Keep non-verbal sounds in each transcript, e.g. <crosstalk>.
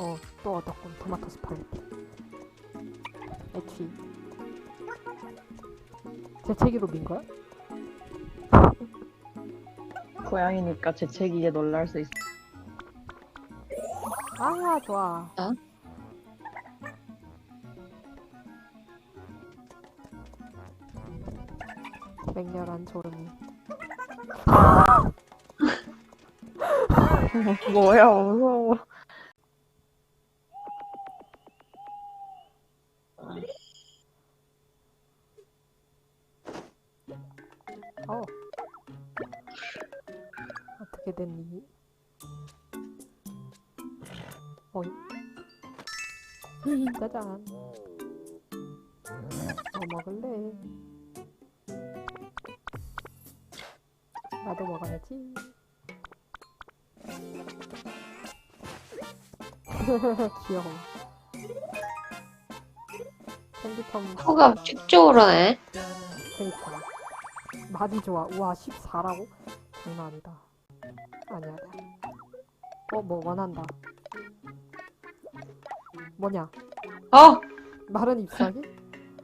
어, 또 얻었군. 토마토 스파게티. 애취. 재채기로 민 거야? <laughs> 고양이니까 재채기에 놀랄 수 있어. 아, 좋아. 어? 맹렬한 졸음이. <laughs> 뭐야 무서워. 짜잔. 뭐 먹을래? 나도 먹어야지. <laughs> 귀여워. 캔디텀 코가 쭉쭉 오르네. 그니까 많이 좋아 우와 14라고? 장난 아니다 아니야 어 뭐 원한다 뭐냐 어! 마른 잎사귀?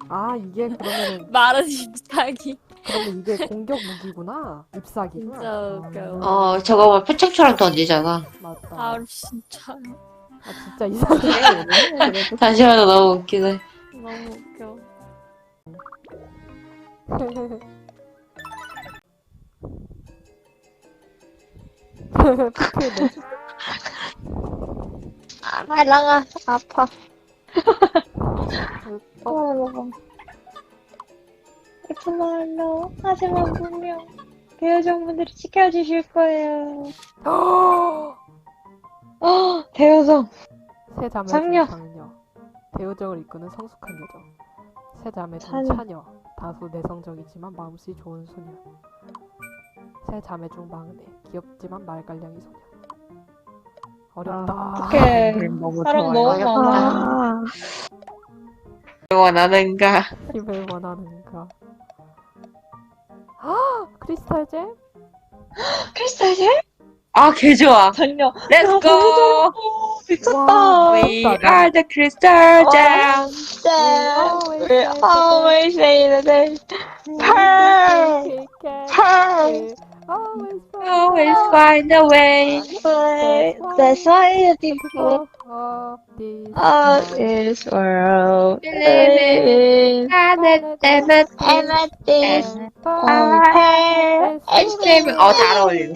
아 이게 그러면은 <laughs> 마른 잎사귀 그러면 이게 공격 무기구나 잎사귀가 진짜 웃겨요. 어, 저거 뭐 표창처럼 던지잖아. 맞다 아 진짜 아 진짜 이상해 그래도 다시 봐도 너무 웃기네. 너무 웃겨. <laughs> 피크네 <laughs> 아, 말랑아. 아파. 어, 예쁜 말로 하지만 분명 대여성분들이 지켜주실 거예요. 어, 대여성. 새 자매 장녀. 중 장녀 대우정을 이끄는 성숙한 여자 새 자매 중 차녀. 차녀 다소 내성적이지만 마음씨 좋은 소녀 새 자매 중 막내 귀엽지만 말갈량이 소녀 어렵다 어떡해. 너무 사람 좋아요. 너무 많아. 원하는가? 힘을 원하는가 아 크리스탈 잼? 크리스탈 아, 개 좋아. Let's 야, go! 미쳤다. 와, We are the crystal 어. gem. 네. We always say the same. Pearl. Pearl. Always Always find a way. That's why the people of this of this world Believe live Planet Emmet. amethyst 아, pearl 엑스트림, 어, 잘 어울려.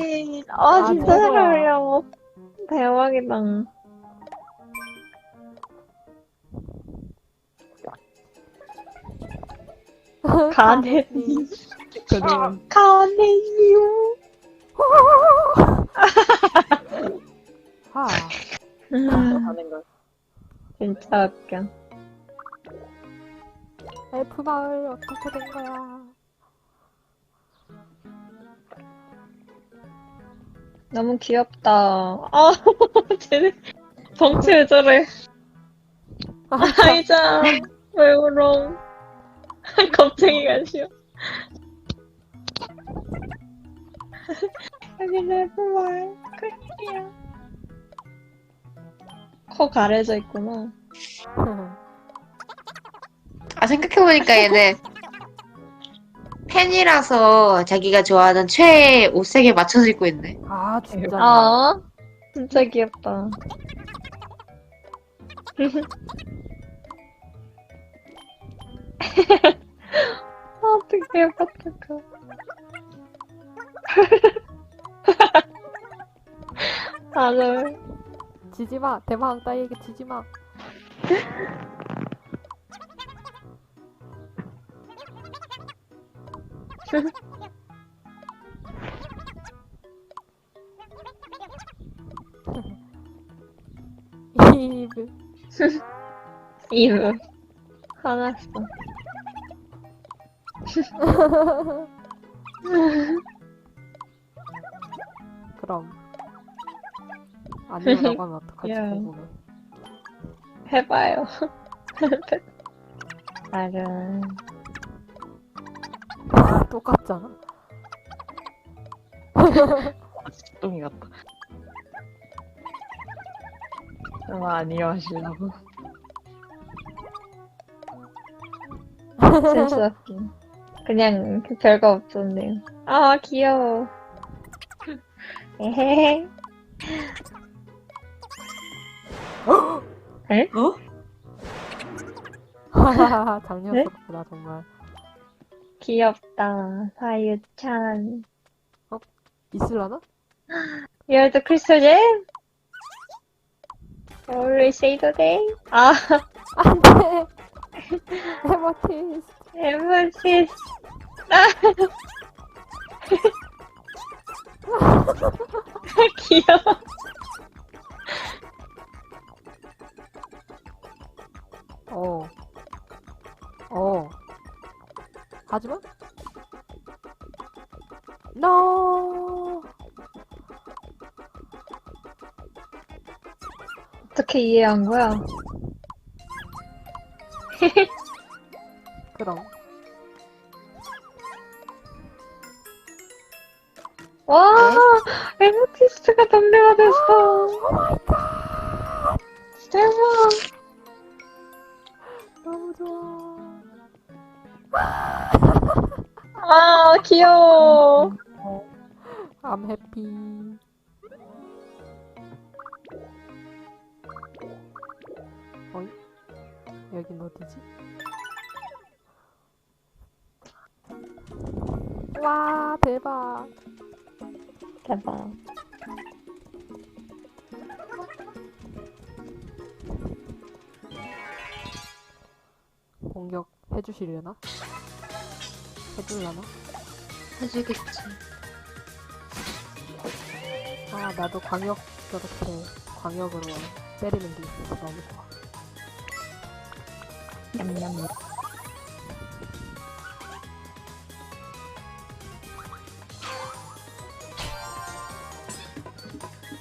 아 진짜 잘 최고야. 어울려 대박이다 가네 그림 가네요. 아, 하는 걸. 진짜 웃겨. 엘프 마을 어떻게 된 거야? 너무 귀엽다. 아 <laughs> 쟤네 덩치 왜 저래 아이자 왜 울어? <laughs> 겁쟁이 가시오 여기 레브말 클리어 코 가려져 있구나. 아, 생각해보니까 얘네 팬이라서 자기가 좋아하는 최애 옷색에 맞춰서 입고 있네. 아 진짜. 아 진짜 귀엽다. 아, <laughs> 어떡해 어떡해 다들 지지마 대망 따위에게 지지마. 이브. 이브. 화났어 <laughs> 그럼 아니라고 하면 어떡하지 <laughs> 야. 궁금해. 해봐요 <laughs> 나는 똑같잖아. 똥이 같다. 응, 아니요 하시려고. 없긴. 그냥 별거 없었네요. 아, 귀여워. 에헤헤. <laughs> 어? <laughs> 하하하 작년부터 정말 귀엽다. 사유찬. 있을라나? You're the crystal gem? Always say the day? 아, 안돼 헤마티스 에머시스. 귀여워. 어. 어. 하지만 No. 어떻게 이해한 거야? 그럼 와, 에머티스트가 동료가 됐어. 대박. 너무 좋아. 아, 귀여워. I'm happy. 어이? 여긴 어디지? 와 대박. 대박. 공격 해주시려나? 해줄라나? 해주겠지. 아 나도 광역 저렇게 광역으로 때리는 게 있어서 너무 좋아. 냠냠.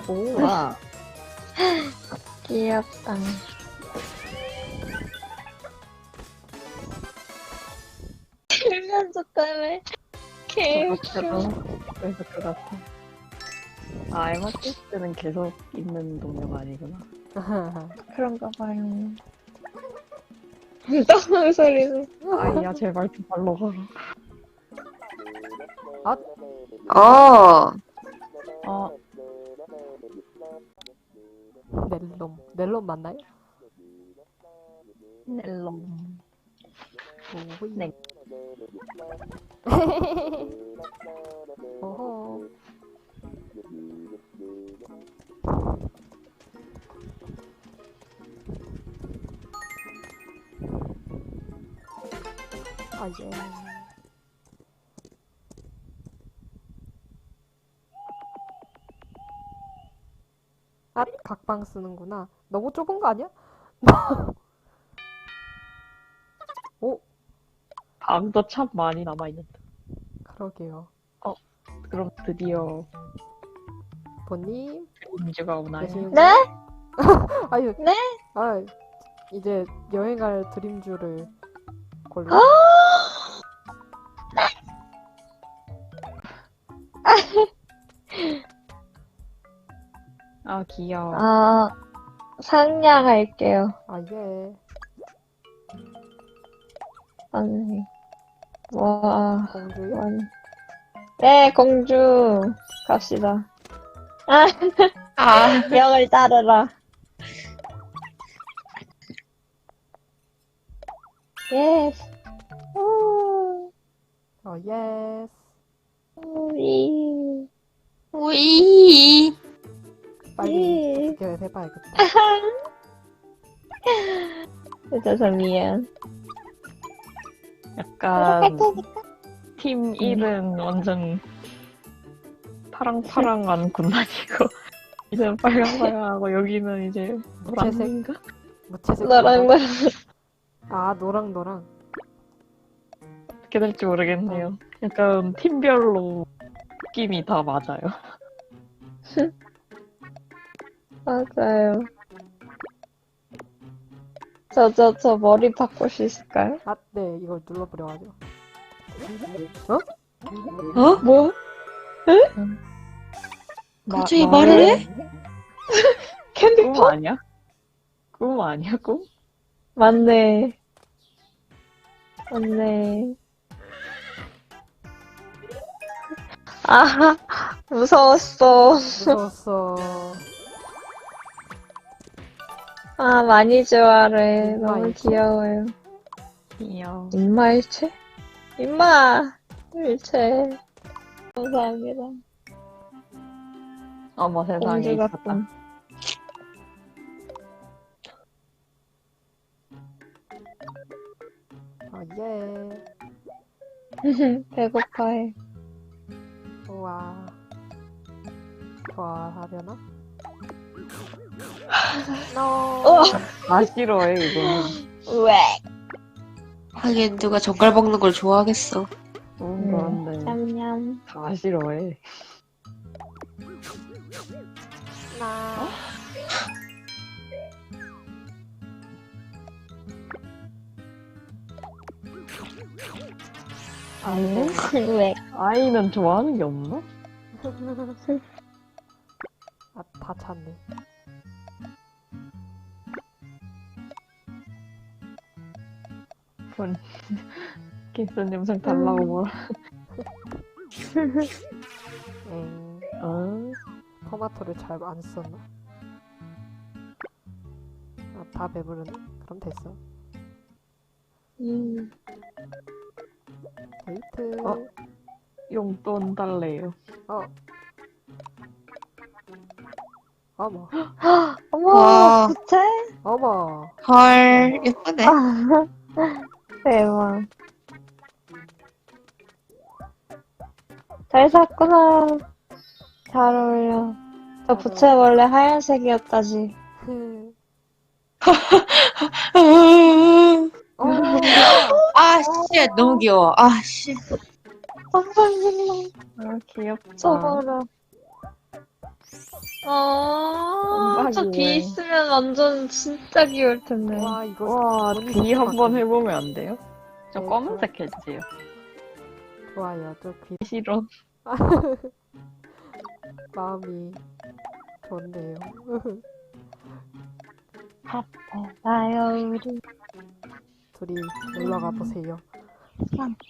오. 와. 귀엽다. 들면서 때문에 개 그렇죠. 그래서 그렇다. 아, 에마티스트는 계속 있는 동료가 아니구나. <laughs> 그런가 봐요. <laughs> 무서운 소리를. 아이야, 제발 좀 발로 걸어. 어, 어, 넬롬 넬롬 맞나요? 넬롬. 오이. 네. <laughs> 어허. 아 예. 아 각방 쓰는구나. 너무 좁은 거 아니야? 오 <laughs> 방도 참 많이 남아있는데. 그러게요. 그럼 드디어 본님 음주가 오나요? 계신 네? <laughs> 아유 네? 아 이제 여행할 드림주를 <gasps> 골라. 어? 아, 귀여워. 아, 상냥 할게요. 아 예. 언니. 와, 공주요? 완. 네, 공주. 갑시다. 아, 아, <laughs> 명을 따르라. 예스. 오, 어 예스. 우리. 우이. 빨리 예. 직결 해봐야겠다. <laughs> 늦어서 미안. 약간 팀 1은 완전 파랑파랑한 <laughs> 군단이고 이제는 빨강빨강하고 여기는 이제 노란색인가? 무채색. 너랑 나랑. 아 노랑 노랑. 어떻게 될지 모르겠네요. 약간 팀별로 느낌이 다 맞아요. <laughs> 맞아요. 저, 저, 저 머리 바꿀 수 있을까요? 아 네 이걸 눌러버려가지고. 어? 뭐? 갑자기 말을 해? <laughs> 캔디 어, 아니야? 꿈 아니야, 꿈? 맞네. 맞네. 아, <laughs> 무서웠어. 무서웠어. 아, 많이 좋아해. 너무 인마일체? 귀여워요. 귀여워. 인마일체? 인마! 일체. 감사합니다. 어머, 세상에 공주 있었다. 같군. 아, 예. <laughs> 배고파해. 우와. 좋아하려나? <laughs> 어! 다 싫어해, 이거는. 왜? 하긴 누가 젓갈 먹는 걸 좋아하겠어. 음, 그런데 냠냠. 다 싫어해. 나. 아니, <laughs> 왜? 아이는 좋아하는 게 없나? <laughs> 아, 다 찼네. 분. <laughs> 키스 영상 달라고 뭐라. 엥. 어? 토마토를 잘 안 썼나? 아, 다 배부르네? 그럼 됐어. 음. 데이트. 어? 용돈 달래요. 어. 어머. <gasps> 어머, 와. 부채? 어머. 헐, 예쁘네. 아, <laughs> 대박. 잘 샀구나. 잘 어울려. 저 부채 원래 하얀색이었다지. 흐. <laughs> 아, 어. 씨, 너무 귀여워. 아, 씨. 선생님, 아, 귀엽다. 저거라. 아, 저 깜빡이네. 비 있으면 완전 진짜 귀여울 텐데. 와, 이거. 와, 뭔비 이거 한번 같아. 해보면 안 돼요? 저 네, 검은색 해주세요. 좋아요. 저 귀, 싫어. <laughs> 마음이 좋네요. 나요, <laughs> 우리. 둘이 놀러 가보세요.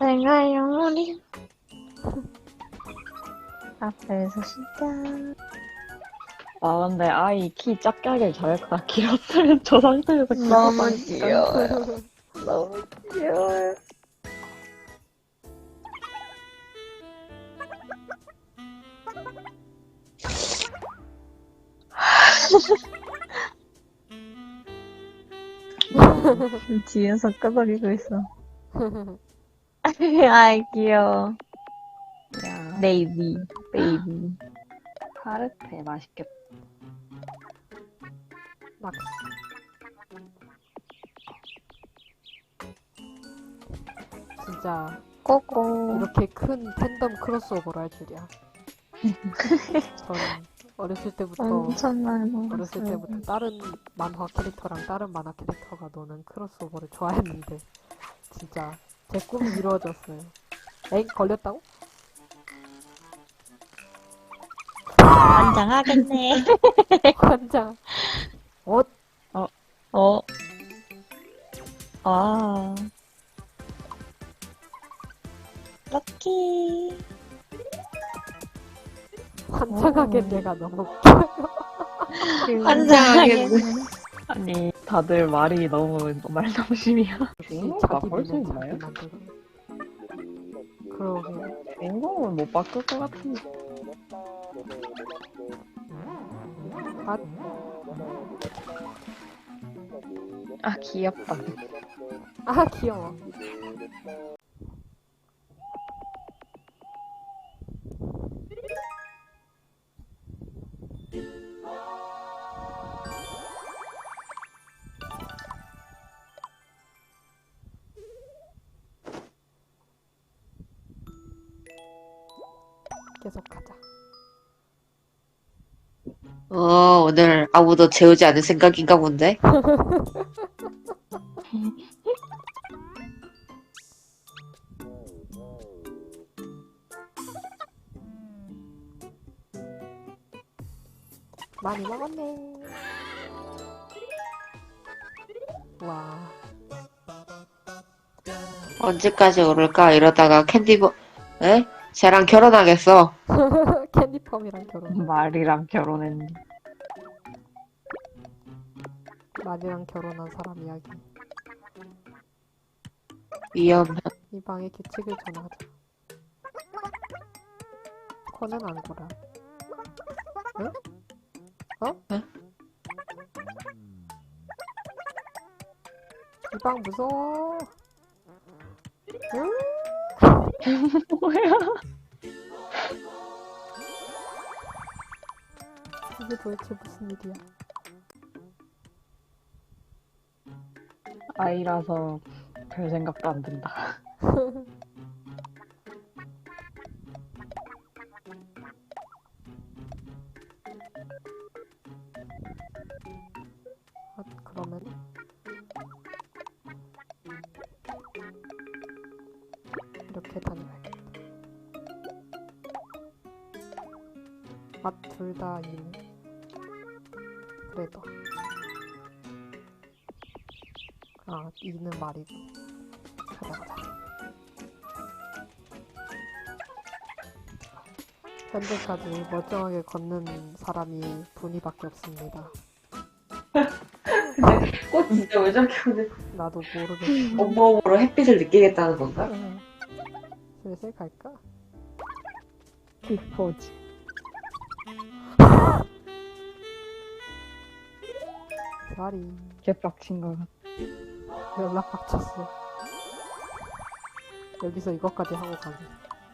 내가요, 우리. <laughs> 앞에서 시작. 아, 근데 아이 키 작게 하길 잘했다. <laughs> 길었으면 저 상태에서 너무. 귀여워요. <laughs> 너무 귀여워요. <laughs> 뒤에서 끄덕이고 있어. 아이, 귀여워. 야, 베이비, 베이비. 파르페 맛있겠다. 낚시. 진짜 꼬꼬. 이렇게 큰 팬덤 크로스오버를 할 줄이야. <laughs> 저는 어렸을 때부터 엄청 많아. 어렸을 때부터 다른 만화 캐릭터랑 다른 만화 캐릭터가 노는 크로스오버를 좋아했는데 진짜 제 꿈이 이루어졌어요. 엥 걸렸다고? <laughs> 환장하겠네. <laughs> 환장. 어? 어. 아. 럭키. 환장하겠네가 너무 환장하겠네. <laughs> 아니, 다들 말이 너무 눈에 있나요? 자기 만들어. 그러게요. 주인공은 못 바꿀 것 같은데. 아, 귀엽다. 아 귀여워. 계속 가자. 어, 오늘 아무도 재우지 않을 생각인가 본데? <laughs> 많이 먹었네. 와. 언제까지 오를까 이러다가 캔디버 에? 쟤랑 결혼하겠어. <laughs> 캔디펌이랑 결혼. 말이랑 결혼했니? 말이랑 결혼한 사람 이야기. 위험해. 이 방의 규칙을 전하자. 코는 안 돌아. 응? 어? 응? 이 방 무서워. 응? 뭐야? 이게 도대체 무슨 일이야? 아이라서 별 생각도 안 든다. <laughs> 아, 그러면 이렇게 다녀야겠다. 아, 둘다 이네. 그래도. 아, 이는 말이고. 가자. 현재까지 멀쩡하게 걷는 사람이 분이밖에 없습니다. <laughs> 꽃 진짜 왜 저렇게 오늘 나도 모르겠어. 온몸으로 햇빛을 느끼겠다는 건가? 응. 슬슬 갈까? 디포즈. 자리 개빡친 거 같아. 연락 박쳤어. 여기서 이것까지 하고 가기.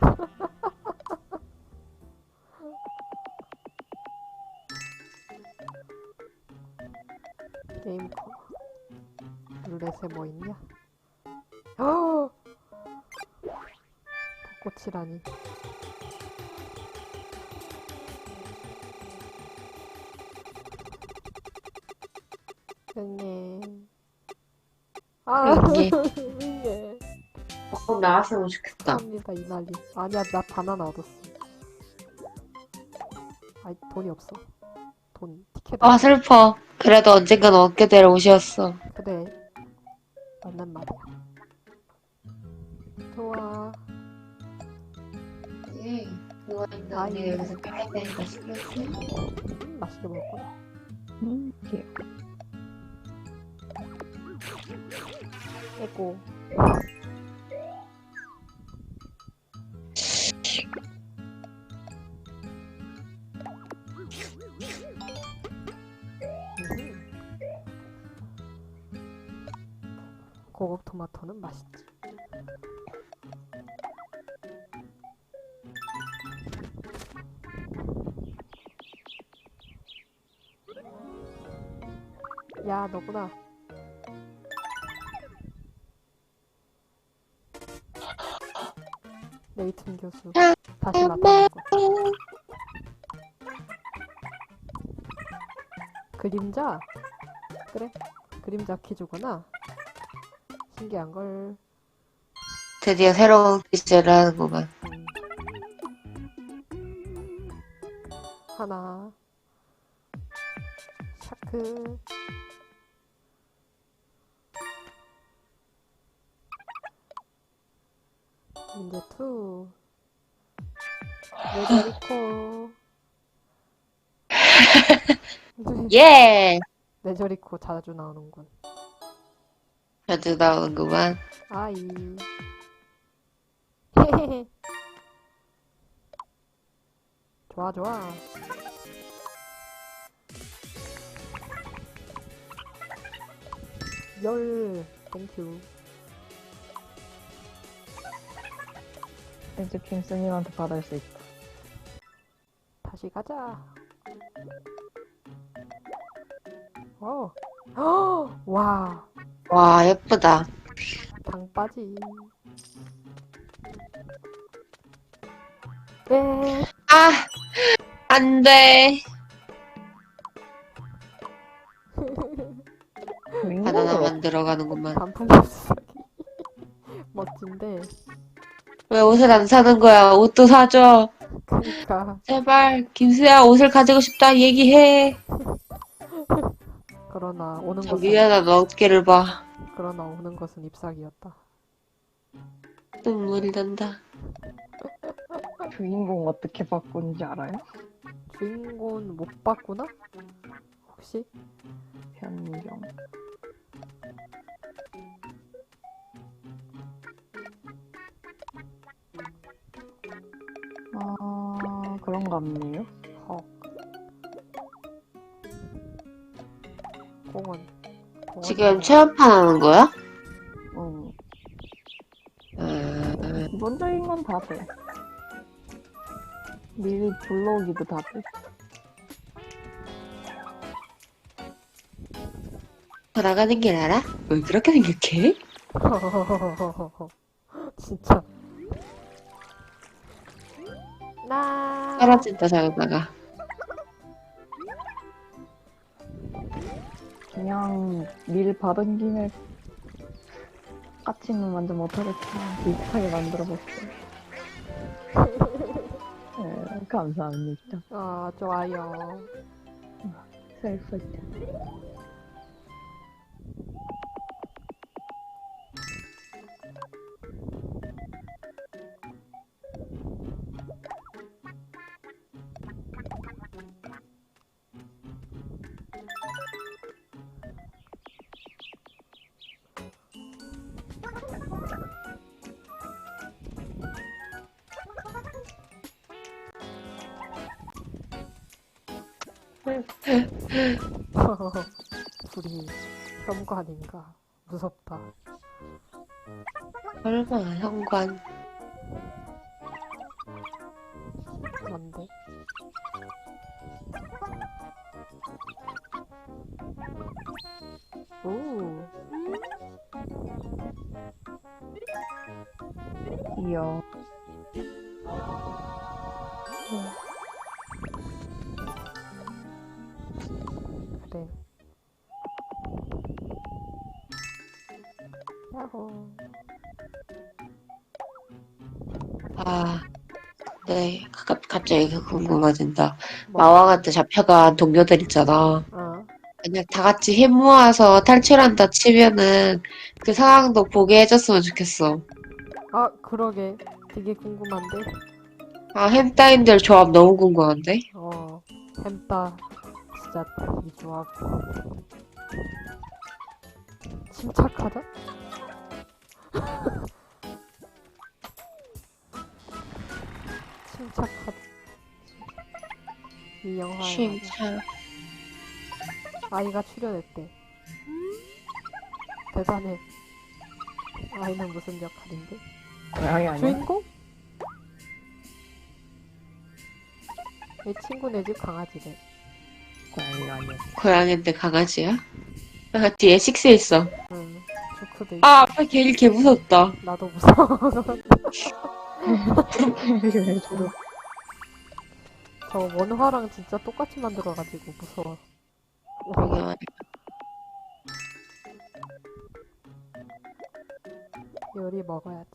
<laughs> 게임 커. 룰렛에 뭐 있냐? 어! 벚꽃이라니. 응애. 아, 응애. 나왔으면 좋겠다. 합니다 이 난리. 아니야 나 바나나 얻었어. 아이 돈이 없어. 돈 티켓. 아 슬퍼. 그래도 언젠간 얻게 될 옷이었어. 그래. 맞는 말이야. 좋아. 예. 아이. 언니가 여기서 빨리 되니까 신경 쓰. 음, 맛있게. 음, 귀여워. 에고. 야, 너구나. 레이튼 교수. 다시 나타났고. 그림자? 그래. 그림자 퀴즈구나. 신기한 걸. 드디어 새로운 퀴즈를 하는구만. 음. 하나. 샤크. 문제 2. 네저리코. 예! 네저리코 자주 나오는군. 자주 나오는구만. 아이. <laughs> 좋아, 좋아. 열, 땡큐. 이제 김스님한테 받을 수 있다. 다시 가자. 어. 헉! 와, 와, 예쁘다. 당 빠지. 에, 아! 안 돼. <laughs> 바나나 만 들어가는구만. 단풍 겹치기. <laughs> 멋진데. 왜 옷을 안 사는 거야? 옷도 사줘. 그니까, 제발, 김수야, 옷을 가지고 싶다. 얘기해. 그러나 오는 것은 저기에다 너 어깨를 봐. 그러나 오는 것은 잎사귀였다. 눈물이 난다. 주인공 어떻게 바꾼지 알아요? 주인공은 못 봤구나? 혹시? 변경. 그런가 보네요. 헉. 공원. 공원 지금 체험판 하는 거야? 응. 음, 기본적인 건 다 돼. 미리 불러오기도 다 돼. 돌아가는 길 알아? 왜 그렇게 생각해? <laughs> 진짜. 나. 떨어진다, 저러다가. 그냥 밀 받은 김에 까치는 완전 못하겠지만 비슷하게 만들어볼게요. <laughs> 네, 감사합니다. 아, 좋아요. 슬프다. <laughs> 둘이 현관인가? 무섭다. 설마, 현관. 야호. 아, 네. 가, 갑자기 그 궁금해진다. 뭐? 마왕한테 잡혀간 동료들 있잖아. 어, 만약 다 같이 힘 모아서 탈출한다 치면은 그 상황도 보게 해줬으면 좋겠어. 아, 그러게. 되게 궁금한데? 아, 햄따인들 조합 너무 궁금한데? 어, 햄따. 진짜 이 조합. 침착하다? 침착하다. 이 영화에 쉼차. 아이가 출연했대. 대단해. 아이는 무슨 역할인데? 고양이 아니야? 주인공? 내 친구네 집 강아지래. 고양이가 아니야. 고양인데 강아지야? 아, 뒤에 식스 있어. 응. 조크도 있고. 아, 아빠 걔, 개 무섭다. 나도 무서워. <laughs> 왜 저러? 저 원화랑 진짜 똑같이 만들어가지고 무서워. 그러게 말이야. 요리 먹어야지.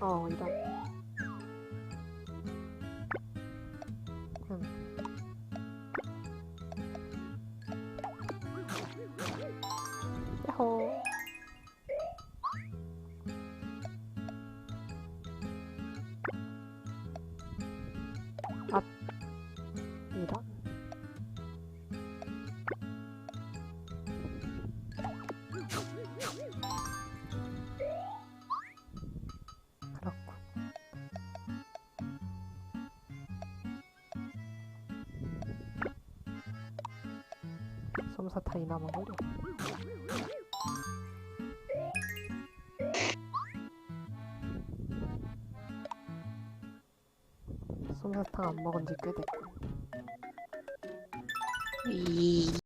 어, 이런. 솜사탕이나 먹으려. 솜사탕 안 먹은 지 꽤 됐고.